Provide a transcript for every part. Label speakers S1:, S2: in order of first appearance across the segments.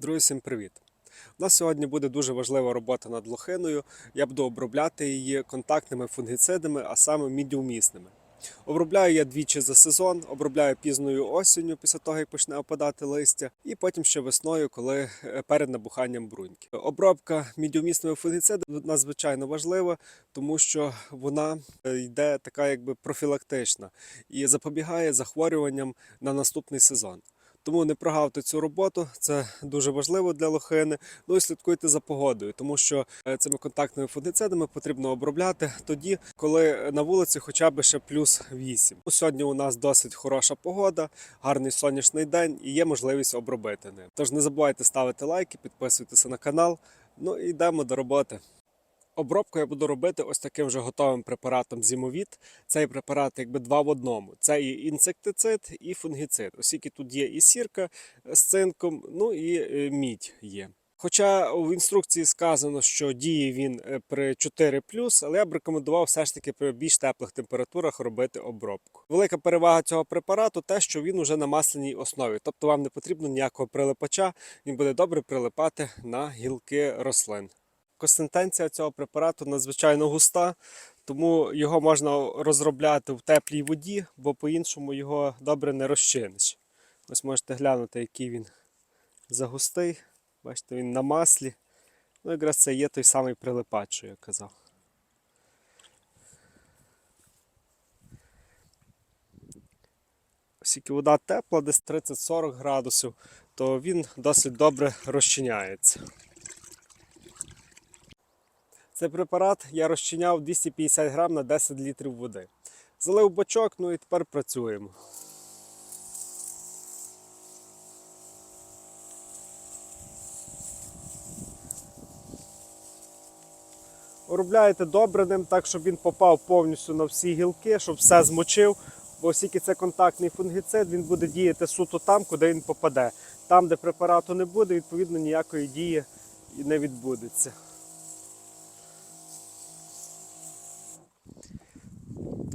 S1: Друзі, всім привіт! У нас сьогодні буде дуже важлива робота над лохиною. Я буду обробляти її контактними фунгіцидами, а саме мідіумісними. Обробляю я двічі за сезон, обробляю пізною осінню після того, як почне опадати листя, і потім ще весною, коли е, перед набуханням бруньки. Обробка мідіумісними фунгіцидами надзвичайно важлива, тому що вона е, йде така якби профілактична і запобігає захворюванням на наступний сезон. Тому не прогавте цю роботу, це дуже важливо для лохини. Ну і слідкуйте за погодою, тому що е, цими контактними фунгіцидами потрібно обробляти тоді, коли на вулиці хоча б ще плюс 8. Ну, Сьогодні у нас досить хороша погода, гарний сонячний день і є можливість обробити ним. Тож не забувайте ставити лайки, підписуйтеся на канал. Ну і йдемо до роботи. Обробку я буду робити ось таким вже готовим препаратом зімовіт. Цей препарат якби два в одному. Це і інсектицид, і фунгіцид. Оскільки тут є і сірка з цинком, ну і е, мідь є. Хоча в інструкції сказано, що діє він е, при 4 але я б рекомендував все ж таки при більш теплих температурах робити обробку. Велика перевага цього препарату те, що він уже на масляній основі, тобто вам не потрібно ніякого прилипача, він буде добре прилипати на гілки рослин. Консистенція цього препарату надзвичайно густа, тому його можна розробляти в теплій воді, бо по-іншому його добре не розчиниш. Ось можете глянути, який він загустий. Бачите, він на маслі. Ну, якраз це є той самий прилипач, що я казав. Оскільки вода тепла, десь 30-40 градусів, то він досить добре розчиняється. Цей препарат я розчиняв 250 грам на 10 літрів води. Залив бачок, ну і тепер працюємо. Обробляєте добре ним, так, щоб він попав повністю на всі гілки, щоб все змочив. Бо оскільки це контактний фунгіцид, він буде діяти суто там, куди він попаде. Там, де препарату не буде, відповідно ніякої дії не відбудеться.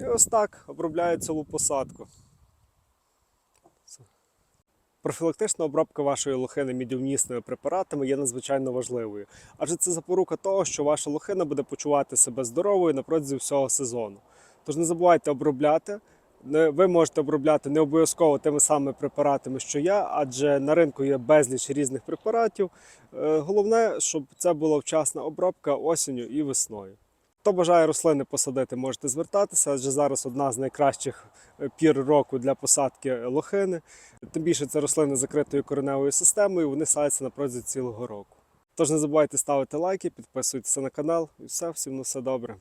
S1: І ось так обробляють цілу посадку. Профілактична обробка вашої лохини мідівнісними препаратами є надзвичайно важливою, адже це запорука того, що ваша лохина буде почувати себе здоровою на протязі всього сезону. Тож не забувайте обробляти. Ви можете обробляти не обов'язково тими самими препаратами, що я, адже на ринку є безліч різних препаратів. Е, Головне, щоб це була вчасна обробка осінню і весною. Хто бажає рослини посадити, можете звертатися, адже зараз одна з найкращих е, пір року для посадки лохини. Тим більше це рослини закритою кореневою системою, вони садяться на протязі цілого року. Тож не забувайте ставити лайки, підписуйтеся на канал і все, всім на все добре.